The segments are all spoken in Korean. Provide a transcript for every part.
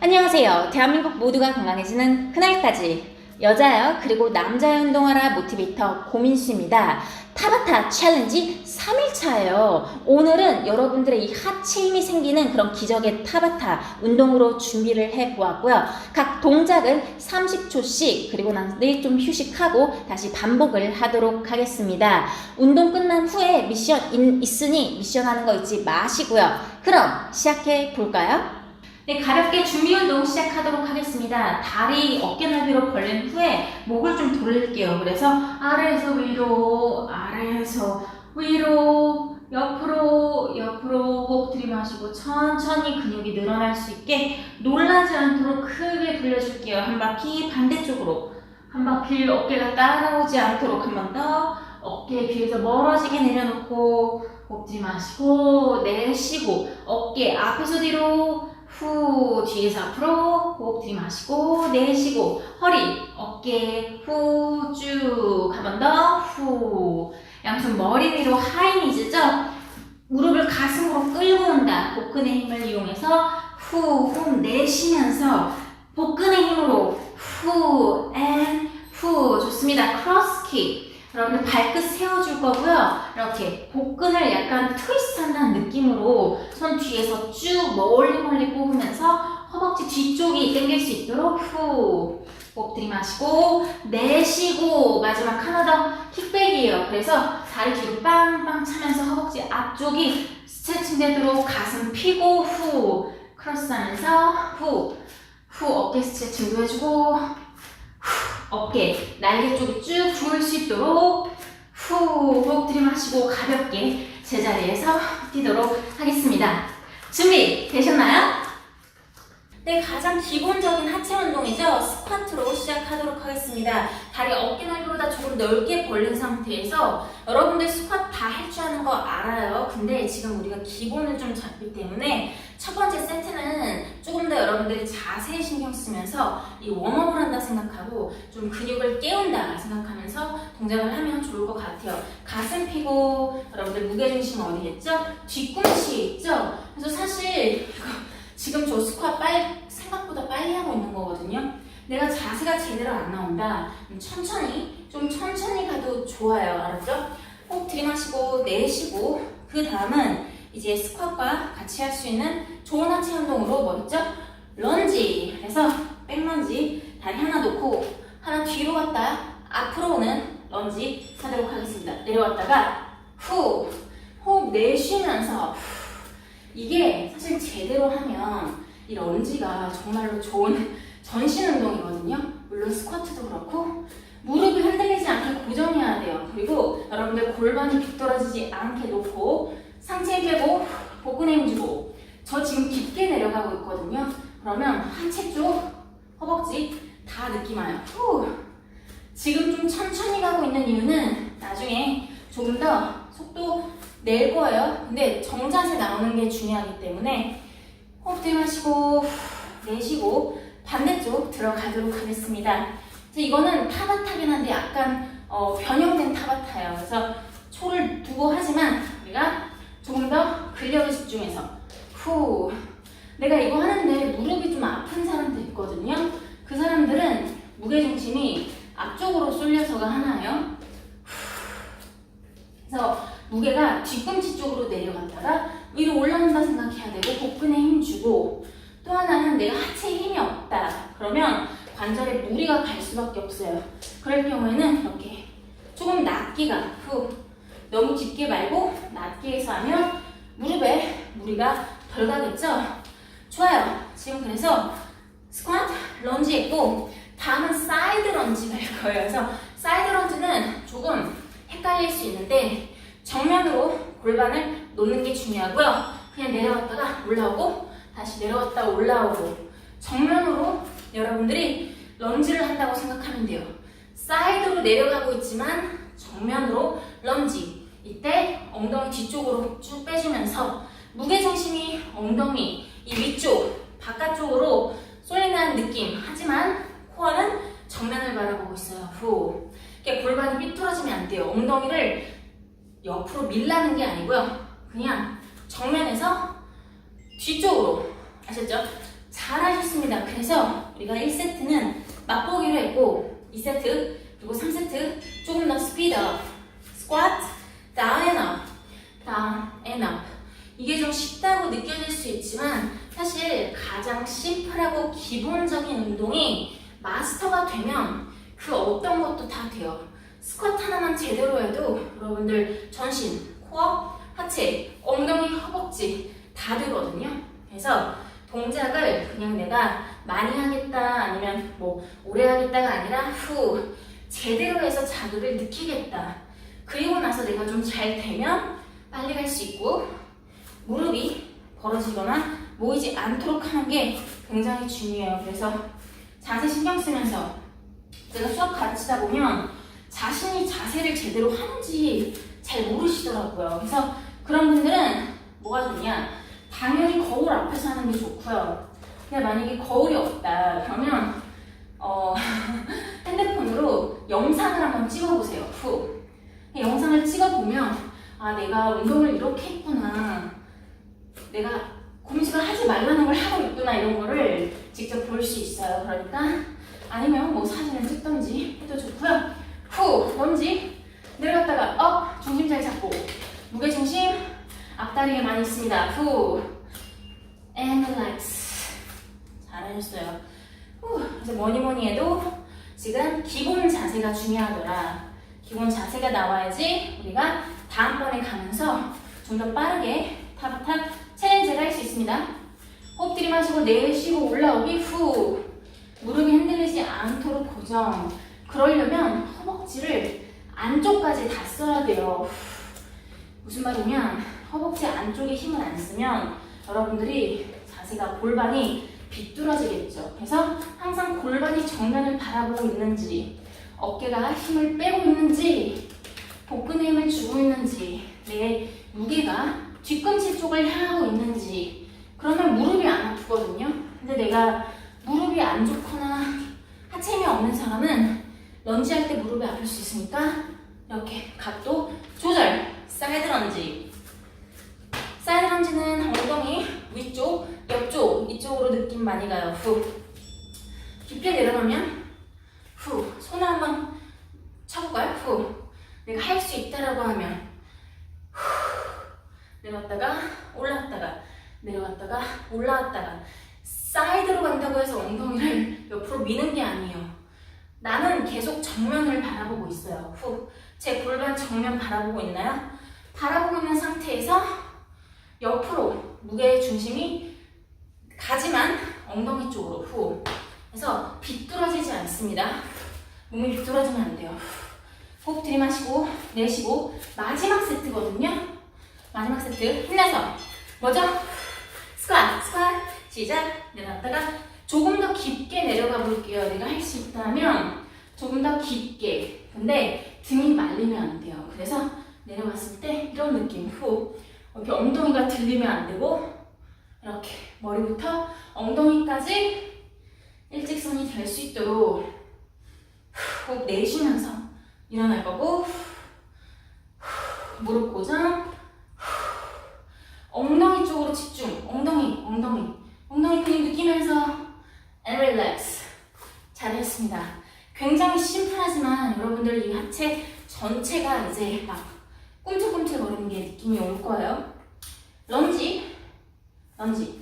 안녕하세요. 대한민국 모두가 건강해지는 그날까지 여자요 그리고 남자의 운동하라 모티베이터 고민수입니다. 타바타 챌린지 3일차예요. 오늘은 여러분들의 이 하체 힘이 생기는 그런 기적의 타바타 운동으로 준비를 해보았고요. 각 동작은 30초씩 그리고 난좀 휴식하고 다시 반복을 하도록 하겠습니다. 운동 끝난 후에 미션 인- 있으니 미션 하는 거 잊지 마시고요. 그럼 시작해 볼까요? 네, 가볍게 준비 운동 시작하도록 하겠습니다. 다리 어깨 넓이로 벌린 후에 목을 좀 돌릴게요. 그래서 아래에서 위로, 아래에서 위로, 옆으로, 옆으로 호흡 들이마시고 천천히 근육이 늘어날 수 있게 놀라지 않도록 크게 돌려줄게요. 한 바퀴 반대쪽으로. 한 바퀴 어깨가 따라오지 않도록 한 번 더. 어깨 비에서 멀어지게 내려놓고 호흡 들이마시고 내쉬고 어깨 앞에서 뒤로 후 뒤에서 앞으로 호흡 들이마시고 내쉬고 허리 어깨 후 쭉 한 번 더 후. 양손 머리 위로 하이니즈죠? 무릎을 가슴으로 끌고 온다. 복근의 힘을 이용해서 후후 내쉬면서 복근의 힘으로 후 앤 후. 좋습니다. 크로스킥 여러분들 발끝 세워줄 거고요. 이렇게 복근을 약간 트위스트 한다는 느낌으로 손 뒤에서 쭉 멀리 멀리 뽑으면서 허벅지 뒤쪽이 당길 수 있도록 후 들이마시고 내쉬고 마지막 하나 더 킥백이에요. 그래서 다리 뒤로 빵빵 차면서 허벅지 앞쪽이 스트레칭 되도록 가슴 피고 후 크로스하면서 후후 어깨 스트레칭도 해주고 어깨, 날개 쪽이 쭉 주물 수 있도록 후 호흡 들이마시고 가볍게 제자리에서 뛰도록 하겠습니다. 준비 되셨나요? 네, 가장 기본적인 하체 운동이죠. 스쿼트로 시작하도록 하겠습니다. 다리 어깨 넓이보다 조금 넓게 벌린 상태에서 여러분들 스쿼트 다 할 줄 아는 거 알아요. 근데 지금 우리가 기본을 좀 잡기 때문에 첫 번째 세트는 조금 더 여러분들이 자세히 신경 쓰면서 이 웜업을 한다 생각하고 좀 근육을 깨운다 생각하면서 동작을 하면 좋을 것 같아요. 가슴 피고 여러분들 무게중심 어디겠죠? 뒤꿈치 있죠? 그래서 사실 이거 지금 저 스쿼트 빨리 생각보다 빨리 하고 있는 거거든요. 내가 자세가 제대로 안 나온다. 천천히 좀 천천히 가도 좋아요. 알았죠? 호흡 들이마시고 내쉬고 그 다음은 이제 스쿼트와 같이 할 수 있는 좋은 하체 운동으로 뭐 있죠? 런지. 그래서 백런지 다리 하나 놓고 하나 뒤로 갔다 앞으로 오는 런지 하도록 하겠습니다. 내려왔다가 후 호흡 내쉬면서 후. 이게 사실 제대로 하면 이 런지가 정말로 좋은 전신 운동이거든요. 물론 스쿼트도 그렇고 무릎이 흔들리지 않게 고정해야 돼요. 그리고 여러분들 골반이 뒤떨어지지 않게 놓고 상체 빼고 복근에 힘주고 저 지금 깊게 내려가고 있거든요. 그러면 하체 쪽 허벅지 다 느낌 와요. 후. 지금 좀 천천히 가고 있는 이유는 나중에 조금 더 속도 낼 거예요. 근데 정자세 나오는 게 중요하기 때문에 호흡 들이마시고 내쉬고 반대쪽 들어가도록 하겠습니다. 그래서 이거는 타바타긴 한데 약간 어, 변형된 타바타예요. 그래서 초를 두고 하지만 우리가 조금 더 근력에 집중해서 후 내가 이거 하는데 무릎이 좀 아픈 사람들 있거든요. 그 사람들은 무게중심이 앞쪽으로 쏠려서가 하나요. 그래서 무게가 뒤꿈치 쪽으로 내려갔다가 위로 올라온다 생각해야 되고 복근에 힘 주고 또 하나는 내가 하체에 힘이 없다. 그러면 관절에 무리가 갈 수밖에 없어요. 그럴 경우에는 이렇게 조금 낮게 가. 후. 너무 깊게 말고 낮게 해서 하면 무릎에 무리가 덜 가겠죠? 좋아요. 지금 그래서 스쿼트, 런지 했고 다음은 사이드 런지 갈 거예요. 그래서 사이드 런지는 조금 헷갈릴 수 있는데 정면으로 골반을 놓는 게 중요하고요. 그냥 내려갔다가 올라오고 다시 내려갔다 올라오고 정면으로 여러분들이 런지를 한다고 생각하면 돼요. 사이드로 내려가고 있지만 정면으로 런지. 이때 엉덩이 뒤쪽으로 쭉 빼주면서 무게중심이 엉덩이 이 위쪽 바깥쪽으로 쏠리는 느낌. 하지만 코어는 정면을 바라보고 있어요. 후. 이렇게 골반이 삐뚤어지면 안 돼요. 엉덩이를 옆으로 밀라는 게 아니고요. 그냥 정면에서 뒤쪽으로 아셨죠? 잘 하셨습니다. 그래서 우리가 1세트는 맛보기로 했고 2세트 그리고 3세트 조금 더 스피드업 스쿼트 down and up down and up 이게 좀 쉽다고 느껴질 수 있지만 사실 가장 심플하고 기본적인 운동이 마스터가 되면 그 어떤 것도 다 돼요 스쿼트 하나만 제대로 해도 여러분들 전신, 코어, 하체, 엉덩이, 허벅지 다 되거든요. 그래서 동작을 그냥 내가 많이 하겠다 아니면 뭐 오래 하겠다가 아니라 후 제대로 해서 자극을 느끼겠다. 그리고 나서 내가 좀 잘 되면 빨리 갈 수 있고 무릎이 벌어지거나 모이지 않도록 하는 게 굉장히 중요해요. 그래서 자세 신경 쓰면서 제가 수업 가르치다 보면 자신이 자세를 제대로 하는지 잘 모르시더라고요 그래서 그런 분들은 뭐가 좋냐 당연히 거울 앞에서 하는 게 좋고요. 근데 만약에 거울이 없다 그러면 어, 핸드폰으로 영상을 한번 찍어보세요. 후 영상을 찍어보면 아 내가 운동을 이렇게 했구나. 내가 공식을 하지 말라는 걸 하고 있구나 이런 거를 직접 볼 수 있어요. 그러니까 아니면 뭐 사진을 찍던지 해도 좋고요. 후 먼지 내려갔다가 업 중심 잘 잡고 무게 중심 앞다리에 많이 있습니다. 후 and relax 잘하셨어요. 후 이제 뭐니 뭐니 해도 지금 기본 자세가 중요하더라. 기본 자세가 나와야지 우리가 다음번에 가면서 좀 더 빠르게 탑탑 챌린지를 할 수 있습니다. 호흡 들이마시고 내쉬고 올라오기 후 무릎이 흔들리지 않도록 고정. 그러려면 허벅지를 안쪽까지 다 써야 돼요. 후. 무슨 말이냐? 허벅지 안쪽에 힘을 안 쓰면 여러분들이 자세가 골반이 비뚤어지겠죠. 그래서 항상 골반이 정면을 바라보고 있는지, 어깨가 힘을 빼고 있는지, 복근에 힘을 주고 있는지, 내 무게가 뒤꿈치 쪽을 향하고 있는지, 그러면 무릎이 안 아프거든요. 근데 내가 무릎이 안 좋거나 하체 힘이 없는 사람은 런지 할 때 무릎이 아플 수 있으니까 이렇게 각도 조절, 사이드 런지. 사이드 런지는 엉덩이 위쪽, 옆쪽 이쪽으로 느낌 많이 가요. 후. 깊게 내려가면 후. 손을 한번 쳐볼까요? 후. 내가 할 수 있다라고 하면 후. 내려갔다가 올라왔다가 내려갔다가 올라왔다가 사이드로 간다고 해서 엉덩이를 옆으로 미는 게 아니에요. 나는 계속 정면을 바라보고 있어요. 후. 제 골반 정면 바라보고 있나요? 바라보고 있는 상태에서 옆으로 무게의 중심이 가지만 엉덩이 쪽으로 후. 그래서 비뚤어지지 않습니다. 몸이 비뚤어지면 안 돼요. 호흡 들이마시고 내쉬고 마지막 세트거든요. 마지막 세트 힘내서 먼저 스쿼트 스쿼트 시작 내려갔다가 조금 더 깊게 내려가 볼게요. 내가 할 수 있다면 조금 더 깊게. 근데 등이 말리면 안 돼요. 그래서 내려갔을 때 이런 느낌. 후. 이렇게 엉덩이가 들리면 안 되고 이렇게 머리부터 엉덩이까지 일직선이 될 수 있도록 후, 호흡 내쉬면서 일어날 거고 후, 무릎 고정 후, 엉덩이 쪽으로 집중 엉덩이 엉덩이 엉덩이 근육 느끼면서 잘했습니다. 굉장히 심플하지만 여러분들 이 하체 전체가 이제 막 꿈틀꿈틀 거리는 게 느낌이 올 거예요. 런지 런지.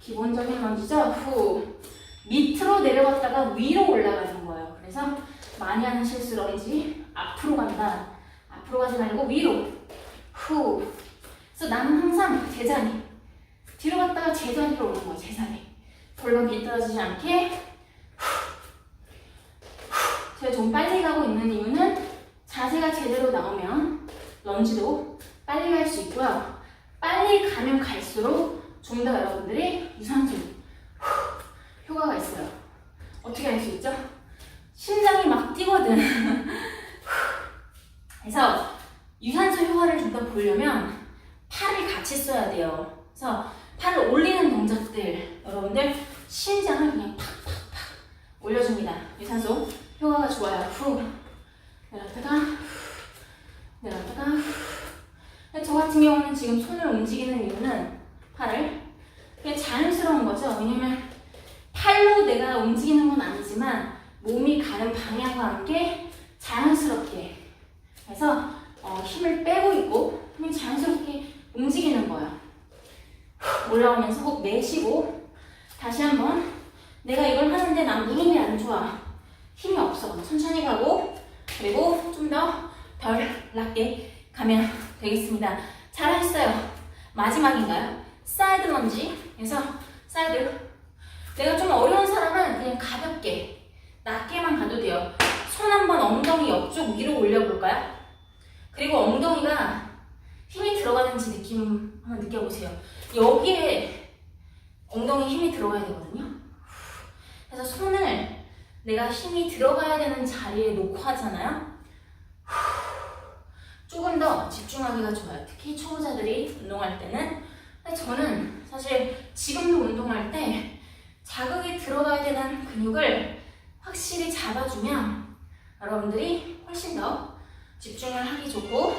기본적인 런지죠? 후. 밑으로 내려갔다가 위로 올라가는 거예요. 그래서 많이 하는 실수 런지 앞으로 간다. 앞으로 가지 말고 위로. 후. 그래서 나는 항상 제자리. 뒤로 갔다가 제자리로 오는 거야 제자리. 골반 비뚤어지지 않게 제가 좀 빨리 가고 있는 이유는 자세가 제대로 나오면 런지도 빨리 갈 수 있고요. 빨리 가면 갈수록 좀 더 여러분들이 유산소 후, 효과가 있어요. 어떻게 할 수 있죠? 심장이 막 뛰거든. 그래서 유산소 효과를 좀 더 보려면 팔을 같이 써야 돼요. 그래서 팔을 올리는 동작들 여러분들 심장을 그냥 팍팍팍 올려줍니다. 유산소 효과가 좋아요. 후 후. 근데 저 같은 경우는 지금 손을 움직이는 이유는 팔을 그냥 자연스러운 거죠. 왜냐면 팔로 움직이는 건 아니지만 몸이 가는 방향과 함께 자연스럽게 해서 어, 힘을 빼고 있고 그냥 자연스럽게 움직이는 거예요. 후, 올라오면서 호흡 내쉬고 다시 한번 내가 이걸 하는데 난 무릎이 안 좋아. 힘이 없어. 천천히 가고 그리고 좀 더 덜 낮게 가면 되겠습니다. 잘하셨어요. 마지막인가요? 사이드 런지. 그래서 사이드. 내가 좀 어려운 사람은 그냥 가볍게 낮게만 가도 돼요. 손 한 번 엉덩이 옆쪽 위로 올려볼까요? 그리고 엉덩이가 힘이 들어가는지 느낌 한번 느껴보세요. 여기에 엉덩이 힘이 들어가야 되거든요. 그래서 손을 내가 힘이 들어가야 되는 자리에 놓고 하잖아요. 조금 더 집중하기가 좋아요. 특히 초보자들이 운동할 때는. 근데 저는 사실 지금도 운동할 때 자극이 들어가야 되는 근육을 확실히 잡아주면 여러분들이 훨씬 더 집중을 하기 좋고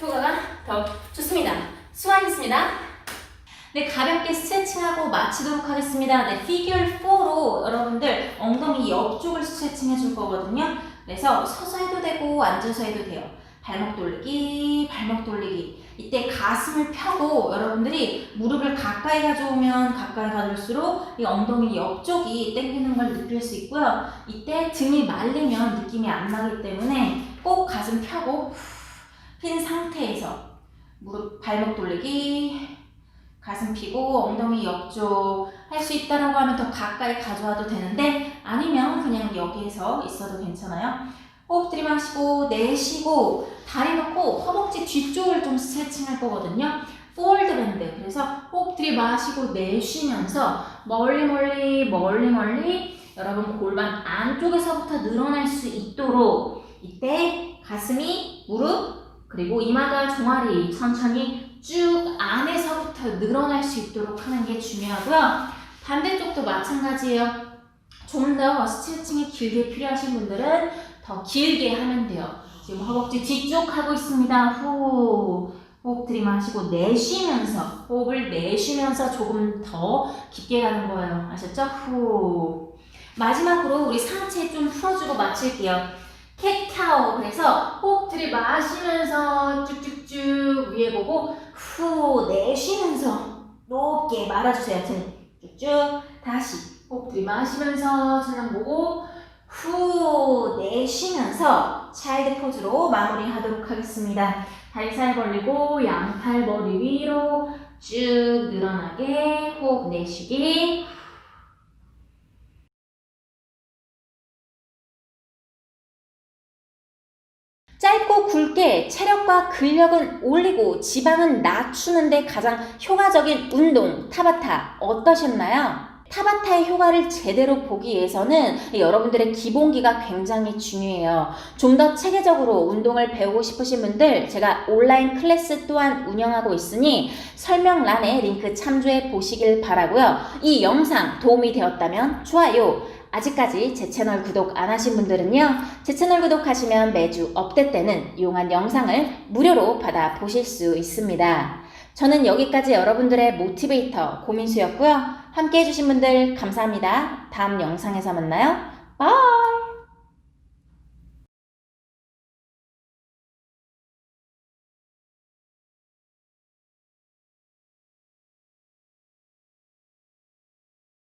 효과가 더 좋습니다. 수고하셨습니다. 네, 가볍게 스트레칭하고 마치도록 하겠습니다. 네, 피규어 4로 여러분들 엉덩이 옆쪽을 스트레칭 해줄 거거든요. 그래서 서서 해도 되고 앉아서 해도 돼요. 발목 돌리기, 발목 돌리기. 이때 가슴을 펴고 여러분들이 무릎을 가까이 가져오면 가까이 가질수록 이 엉덩이 옆쪽이 당기는 걸 느낄 수 있고요. 이때 등이 말리면 느낌이 안 나기 때문에 꼭 가슴 펴고 후, 핀 상태에서 무릎 발목 돌리기 가슴 펴고 엉덩이 옆쪽 할 수 있다라고 하면 더 가까이 가져와도 되는데 아니면 그냥 여기에서 있어도 괜찮아요. 호흡 들이마시고 내쉬고 다리 놓고 허벅지 뒤쪽을 좀 스트레칭 할 거거든요. 폴드 밴드. 그래서 호흡 들이마시고 내쉬면서 멀리 멀리 멀리 멀리 여러분 골반 안쪽에서부터 늘어날 수 있도록 이때 가슴이 무릎 그리고 이마가 종아리 천천히 쭉 안에서부터 늘어날 수 있도록 하는 게 중요하고요. 반대쪽도 마찬가지예요. 좀 더 스트레칭이 길게 필요하신 분들은 더 길게 하면 돼요. 지금 허벅지 뒤쪽 하고 있습니다. 후. 호흡 들이마시고 내쉬면서 호흡을 내쉬면서 조금 더 깊게 가는 거예요. 아셨죠? 후. 마지막으로 우리 상체 좀 풀어주고 마칠게요. 캣타워. 그래서 호흡 들이마시면서 쭉쭉쭉 위에 보고 후 내쉬면서 높게 말아주세요. 등 쭉쭉 다시 호흡 들이마시면서 천장 보고 후 내쉬면서 차일드 포즈로 마무리하도록 하겠습니다. 다리 살 벌리고 양팔 머리 위로 쭉 늘어나게 호흡 내쉬기 굵게 체력과 근력은 올리고 지방은 낮추는데 가장 효과적인 운동 타바타 어떠셨나요? 타바타의 효과를 제대로 보기 위해서는 여러분들의 기본기가 굉장히 중요해요. 좀 더 체계적으로 운동을 배우고 싶으신 분들 제가 온라인 클래스 또한 운영하고 있으니 설명란에 링크 참조해 보시길 바라고요. 이 영상 도움이 되었다면 좋아요. 아직까지 제 채널 구독 안 하신 분들은요. 제 채널 구독하시면 매주 업데이트 되는 유용한 영상을 무료로 받아 보실 수 있습니다. 저는 여기까지 여러분들의 모티베이터 고민수였고요. 함께 해주신 분들 감사합니다. 다음 영상에서 만나요. 바이!